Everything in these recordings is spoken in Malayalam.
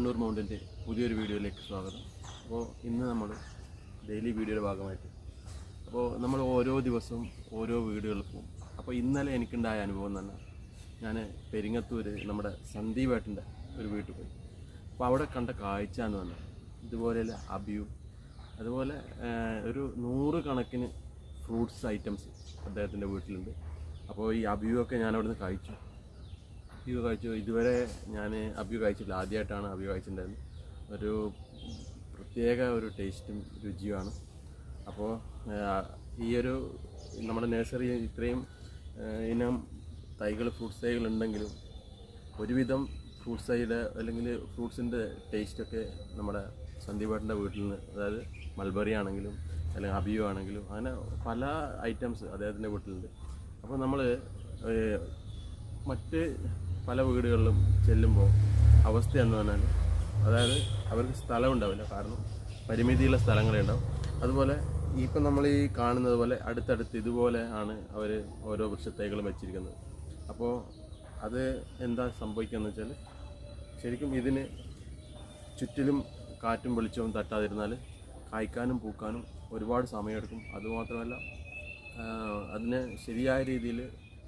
കണ്ണൂർ മൗണ്ടിന്റെ പുതിയൊരു വീഡിയോയിലേക്ക് സ്വാഗതം. അപ്പോൾ ഇന്ന് നമ്മൾ ഡെയിലി വീഡിയോയുടെ ഭാഗമായിട്ട്. അപ്പോൾ നമ്മൾ ഓരോ ദിവസവും ഓരോ വീടുകളിൽ പോകും. അപ്പോൾ ഇന്നലെ എനിക്കുണ്ടായ അനുഭവം തന്നെ ഞാൻ പെരിങ്ങത്തൂർ നമ്മുടെ സന്ദീപേട്ടന്റെ ഒരു വീട്ടിൽ പോയി. അപ്പോൾ അവിടെ കണ്ട കാഴ്ച എന്ന് പറഞ്ഞാൽ ഇതുപോലെയുള്ള അബിയും അതുപോലെ ഒരു നൂറ് കണക്കിന് ഫ്രൂട്ട്സ് ഐറ്റംസ് അദ്ദേഹത്തിന്റെ വീട്ടിലുണ്ട്. അപ്പോൾ ഈ അവിടെ നിന്ന് കഴിച്ചു. അബിയു കാഴ്ച ഇതുവരെ ഞാൻ അഭ്യു കഴിച്ചില്ല ആദ്യമായിട്ടാണ് അഭ്യു കഴിച്ചിട്ടുണ്ടായിരുന്നത് ഒരു പ്രത്യേക ഒരു ടേസ്റ്റും രുചിയുമാണ്. അപ്പോൾ ഈ ഒരു നമ്മുടെ നഴ്സറി ഇത്രയും ഇനം തൈകൾ ഫ്രൂട്ട്സ് തൈകൾ ഉണ്ടെങ്കിലും ഒരുവിധം ഫ്രൂട്ട്സ് തൈയുടെ അല്ലെങ്കിൽ ഫ്രൂട്ട്സിന്റെ ടേസ്റ്റൊക്കെ നമ്മുടെ സന്ദീപേട്ടന്റെ വീട്ടിൽ നിന്ന് അതായത് മൽബറി ആണെങ്കിലും അല്ലെങ്കിൽ അബിയു ആണെങ്കിലും അങ്ങനെ പല ഐറ്റംസ് അദ്ദേഹത്തിന്റെ വീട്ടിലുണ്ട്. അപ്പോൾ നമ്മൾ മറ്റ് പല വീടുകളിലും ചെല്ലുമ്പോൾ അവസ്ഥ എന്ന് പറഞ്ഞാൽ അതായത് അവർക്ക് സ്ഥലം ഉണ്ടാവില്ല. കാരണം പരിമിതിയുള്ള സ്ഥലങ്ങളേ ഉണ്ടാവും. അതുപോലെ ഇപ്പം നമ്മൾ ഈ കാണുന്നത് പോലെ അടുത്തടുത്ത് ഇതുപോലെ ആണ് അവർ ഓരോ വൃക്ഷത്തൈകളും വെച്ചിരിക്കുന്നത്. അപ്പോൾ അത് എന്താ സംഭവിക്കുകയെന്ന് വെച്ചാൽ ശരിക്കും ഇതിന് ചുറ്റിലും കാറ്റും വെളിച്ചവും തട്ടാതിരുന്നാൽ കായ്ക്കാനും പൂക്കാനും ഒരുപാട് സമയമെടുക്കും. അതുമാത്രമല്ല അതിനെ ശരിയായ രീതിയിൽ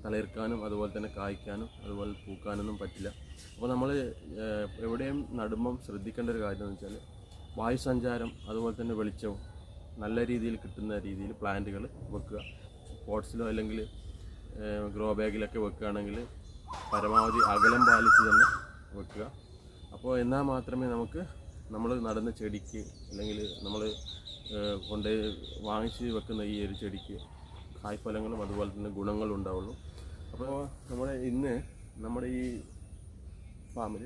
തളിർക്കാനും അതുപോലെ തന്നെ കായ്ക്കാനും അതുപോലെ പൂക്കാനൊന്നും പറ്റില്ല. അപ്പോൾ നമ്മൾ എവിടെയും നടുമ്പം ശ്രദ്ധിക്കേണ്ട ഒരു കാര്യം എന്ന് വെച്ചാൽ വായുസഞ്ചാരം അതുപോലെ തന്നെ വെളിച്ചവും നല്ല രീതിയിൽ കിട്ടുന്ന രീതിയിൽ പ്ലാന്റുകൾ വെക്കുക. പോട്ട്സിലോ അല്ലെങ്കിൽ ഗ്രോ ബാഗിലൊക്കെ വെക്കുകയാണെങ്കിൽ പരമാവധി അകലം പാലിച്ച് തന്നെ വെക്കുക. അപ്പോൾ എന്നാൽ മാത്രമേ നമുക്ക് നമ്മൾ നടന്ന ചെടിക്ക് അല്ലെങ്കിൽ നമ്മൾ കൊണ്ട് വാങ്ങിച്ച് വെക്കുന്ന ഈ ഒരു ചെടിക്ക് കായ്ഫലങ്ങളും അതുപോലെ തന്നെ ഗുണങ്ങളും ഉണ്ടാവുള്ളൂ അപ്പോൾ നമ്മുടെ ഇന്ന് നമ്മുടെ ഈ ഫാമിൽ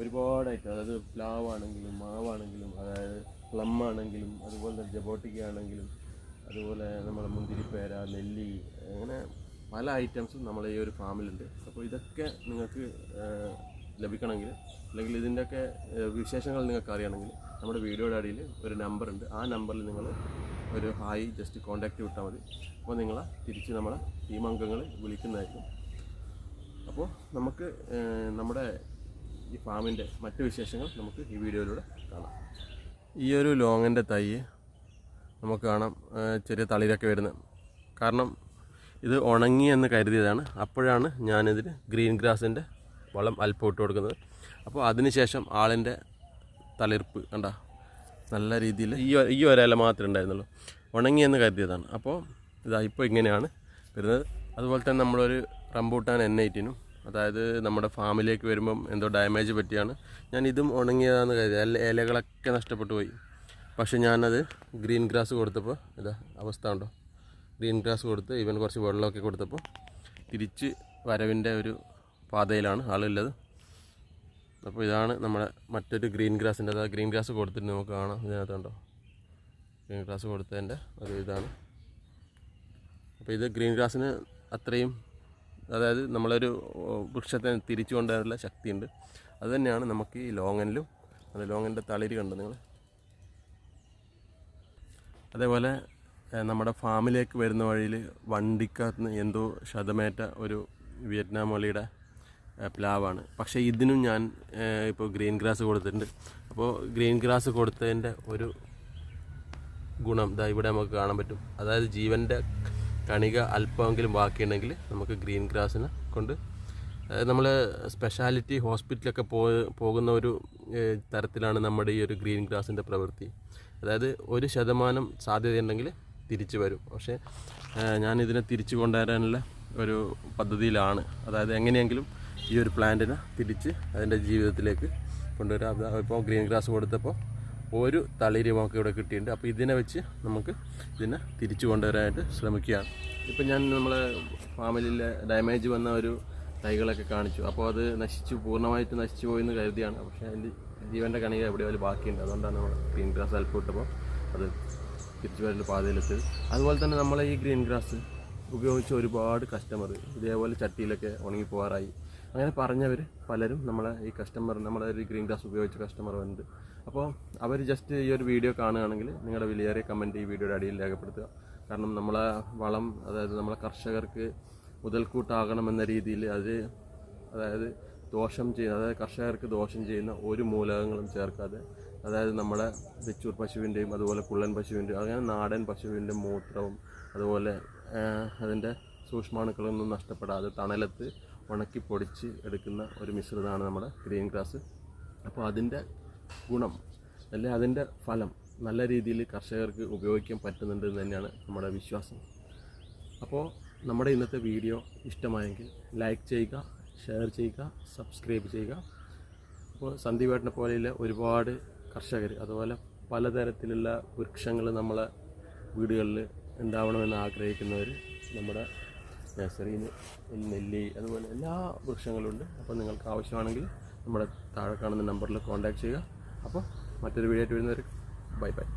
ഒരുപാട് അതായത് പ്ലാവ് ആണെങ്കിലും മാവാണെങ്കിലും അതായത് പ്ലം ആണെങ്കിലും അതുപോലെ ജബോട്ടിക്ക ആണെങ്കിലും അതുപോലെ നമ്മുടെ മുന്തിരിപ്പേര നെല്ലി അങ്ങനെ പല ഐറ്റംസും നമ്മളെ ഈ ഒരു ഫാമിലുണ്ട്. അപ്പോൾ ഇതൊക്കെ നിങ്ങൾക്ക് ലഭിക്കണമെങ്കിൽ അല്ലെങ്കിൽ ഇതിന്റെയൊക്കെ വിശേഷങ്ങൾ നിങ്ങൾക്ക് അറിയണമെങ്കിൽ നമ്മുടെ വീഡിയോയുടെ അടിയിൽ ഒരു നമ്പറുണ്ട്. ആ നമ്പറിൽ നിങ്ങൾ ഒരു ഹായ് ജസ്റ്റ് കോൺടാക്റ്റ് വിട്ടാൽ മതി. അപ്പോൾ നിങ്ങളെ തിരിച്ച് നമ്മളെ ടീം അംഗങ്ങൾ വിളിക്കുന്നതായിരിക്കും. അപ്പോൾ നമുക്ക് നമ്മുടെ ഈ ഫാമിന്റെ മറ്റു വിശേഷങ്ങൾ നമുക്ക് ഈ വീഡിയോയിലൂടെ കാണാം. ഈ ഒരു ലോങ്ങിന്റെ തൈ നമുക്ക് കാണാം ചെറിയ തളിരൊക്കെ വരുന്നത്. കാരണം ഇത് ഉണങ്ങി എന്ന് കരുതിയതാണ്. അപ്പോഴാണ് ഞാനിതിന് ഗ്രീൻ ഗ്രാസിന്റെ വളം അല്പം ഇട്ട് കൊടുക്കുന്നത്. അപ്പോൾ അതിനുശേഷം ആളിന്റെ തളിർപ്പ് കണ്ട നല്ല രീതിയിൽ ഈ ഈ ഒരല മാത്രമേ ഉണ്ടായിരുന്നുള്ളൂ. ഉണങ്ങിയെന്ന് കരുതിയതാണ്. അപ്പോൾ ഇതാ ഇപ്പോൾ ഇങ്ങനെയാണ് വരുന്നത്. അതുപോലെ തന്നെ നമ്മളൊരു റംബൂട്ടാൻ എൻ ഐറ്റിനും അതായത് നമ്മുടെ ഫാമിലേക്ക് വരുമ്പം എന്തോ ഡാമേജ് പറ്റിയാണ്. ഞാൻ ഇതും ഉണങ്ങിയതാണെന്ന് കരുതി. ഇലകളൊക്കെ നഷ്ടപ്പെട്ടു പോയി. പക്ഷെ ഞാനത് ഗ്രീൻ ഗ്രാസ് കൊടുത്തപ്പോൾ ഇതാ അവസ്ഥ ഉണ്ടോ ഗ്രീൻ ഗ്രാസ് കൊടുത്ത് ഇവൻ കുറച്ച് വെള്ളമൊക്കെ കൊടുത്തപ്പോൾ തിരിച്ച് വരവിന്റെ ഒരു പാതയിലാണ് ആളുള്ളത്. അപ്പോൾ ഇതാണ് നമ്മുടെ മറ്റൊരു ഗ്രീൻ ഗ്രാസിന്റെ അതായത് ഗ്രീൻ ഗ്രാസ് കൊടുത്തിട്ട് നമുക്ക് കാണാം. ഇതിനകത്തുണ്ടോ ഗ്രീൻ ഗ്രാസ് കൊടുത്തതിന്റെ ഒരു ഇതാണ്. അപ്പോൾ ഇത് ഗ്രീൻ ഗ്രാസിന് അത്രയും അതായത് നമ്മളൊരു വൃക്ഷത്തെ തിരിച്ചു കൊണ്ടുവരാനുള്ള ശക്തിയുണ്ട്. അതുതന്നെയാണ് നമുക്ക് ഈ ലോങ്ങനിലും അത് ലോങ്ങന്റെ തളിര് കണ്ടോ നിങ്ങൾ? അതേപോലെ നമ്മുടെ ഫാമിലേക്ക് വരുന്ന വഴിയിൽ വണ്ടിക്കകത്ത് നിന്ന് എന്തോ ശതമേറ്റ ഒരു വിയറ്റ്നാം ഏഹ്, പ്ലാവാണ്. പക്ഷേ ഇതിനും ഞാൻ ഇപ്പോൾ ഗ്രീൻ ഗ്രാസ് കൊടുത്തിട്ടുണ്ട്. അപ്പോൾ ഗ്രീൻ ഗ്രാസ് കൊടുത്തതിന്റെ ഒരു ഗുണം ഇതാ ഇവിടെ നമുക്ക് കാണാൻ പറ്റും. അതായത് ജീവന്റെ കണിക അല്പമെങ്കിലും ബാക്കിയുണ്ടെങ്കിൽ നമുക്ക് ഗ്രീൻ ഗ്രാസിനെ കൊണ്ട് നമ്മൾ സ്പെഷ്യാലിറ്റി ഹോസ്പിറ്റലൊക്കെ പോ പോകുന്ന ഒരു തരത്തിലാണ് നമ്മുടെ ഈ ഒരു ഗ്രീൻ ഗ്രാസിന്റെ പ്രവൃത്തി. അതായത് ഒരു ശതമാനം സാധ്യതയുണ്ടെങ്കിൽ തിരിച്ചു വരും. പക്ഷേ ഞാനിതിനെ തിരിച്ചു കൊണ്ടുവരാനുള്ള ഒരു പദ്ധതിയിലാണ്. അതായത് എങ്ങനെയെങ്കിലും ഈ ഒരു പ്ലാന്റിനെ തിരിച്ച് അതിന്റെ ജീവിതത്തിലേക്ക് കൊണ്ടുവരാം. ഇപ്പോൾ ഗ്രീൻ ഗ്രാസ് കൊടുത്തപ്പോൾ ഒരു തളിരി നമുക്ക് ഇവിടെ കിട്ടിയിട്ടുണ്ട്. അപ്പോൾ ഇതിനെ വെച്ച് നമുക്ക് ഇതിനെ തിരിച്ചു കൊണ്ടുവരാനായിട്ട് ശ്രമിക്കുകയാണ്. ഇപ്പം ഞാൻ നമ്മളെ ഫാമിലിയിലെ ഡാമേജ് വന്ന ഒരു തൈകളൊക്കെ കാണിച്ചു. അപ്പോൾ അത് നശിച്ചു പൂർണമായിട്ട് നശിച്ചു പോയെന്ന് കരുതിയാണ്. പക്ഷേ അതിന്റെ ജീവന്റെ കണിക എവിടെ വരെ ബാക്കിയുണ്ട്. അതുകൊണ്ടാണ് നമ്മൾ ഗ്രീൻ ഗ്രാസ് അല്പം ഇട്ടപ്പോൾ അത് തിരിച്ചു വരൽ പാതയിലെത്തിയത്. അതുപോലെ തന്നെ നമ്മളെ ഈ ഗ്രീൻ ഗ്രാസ് ഉപയോഗിച്ച ഒരുപാട് കസ്റ്റമർ ഇതേപോലെ ചട്ടിയിലൊക്കെ ഉണങ്ങി പോകാറായി അങ്ങനെ പറഞ്ഞവർ പലരും നമ്മളെ ഈ കസ്റ്റമർ നമ്മളെ ഒരു ഗ്രീൻ ഗ്രാസ് ഉപയോഗിച്ച കസ്റ്റമർ വന്നിട്ട്. അപ്പോൾ അവർ ജസ്റ്റ് ഈ ഒരു വീഡിയോ കാണുകയാണെങ്കിൽ നിങ്ങളുടെ വിലയേറിയ കമന്റ് ഈ വീഡിയോയുടെ അടിയിൽ രേഖപ്പെടുത്തുക. കാരണം നമ്മളെ വളം അതായത് നമ്മളെ കർഷകർക്ക് മുതൽക്കൂട്ടാകണമെന്ന രീതിയിൽ അത് അതായത് ദോഷം ചെയ്യുന്ന അതായത് കർഷകർക്ക് ദോഷം ചെയ്യുന്ന ഒരു മൂലകങ്ങളും ചേർക്കാതെ അതായത് നമ്മളെ വെച്ചൂർ പശുവിന്റെയും അതുപോലെ കുള്ളൻ പശുവിന്റെയും അങ്ങനെ നാടൻ പശുവിന്റെ മൂത്രവും അതുപോലെ അതിന്റെ സൂക്ഷ്മാണുക്കളൊന്നും നഷ്ടപ്പെടാതെ തണലത്ത് ഉണക്കി പൊടിച്ച് എടുക്കുന്ന ഒരു മിശ്രിതമാണ് നമ്മുടെ ഗ്രീൻ ഗ്രാസ്. അപ്പോൾ അതിന്റെ ഗുണം അല്ലെങ്കിൽ അതിന്റെ ഫലം നല്ല രീതിയിൽ കർഷകർക്ക് ഉപയോഗിക്കാൻ പറ്റുന്നുണ്ട് എന്ന് തന്നെയാണ് നമ്മുടെ വിശ്വാസം. അപ്പോൾ നമ്മുടെ ഇന്നത്തെ വീഡിയോ ഇഷ്ടമായെങ്കിൽ ലൈക്ക് ചെയ്യുക ഷെയർ ചെയ്യുക സബ്സ്ക്രൈബ് ചെയ്യുക. അപ്പോൾ സന്ദീപേട്ടനെ പോലെയുള്ള ഒരുപാട് കർഷകർ അതുപോലെ പലതരത്തിലുള്ള വൃക്ഷങ്ങൾ നമ്മളെ വീടുകളിൽ ഉണ്ടാവണമെന്ന് ആഗ്രഹിക്കുന്നവർ നമ്മുടെ നഴ്സറിയിൽ നെല്ലി അതുപോലെ എല്ലാ വൃക്ഷങ്ങളും ഉണ്ട് അപ്പോൾ നിങ്ങൾക്ക് ആവശ്യമാണെങ്കിൽ നമ്മുടെ താഴെ കാണുന്ന നമ്പറിൽ കോൺടാക്ട് ചെയ്യുക. അപ്പോൾ മറ്റൊരു വീഡിയോ ആയിട്ട് വരുന്നവർ ബൈ ബൈ.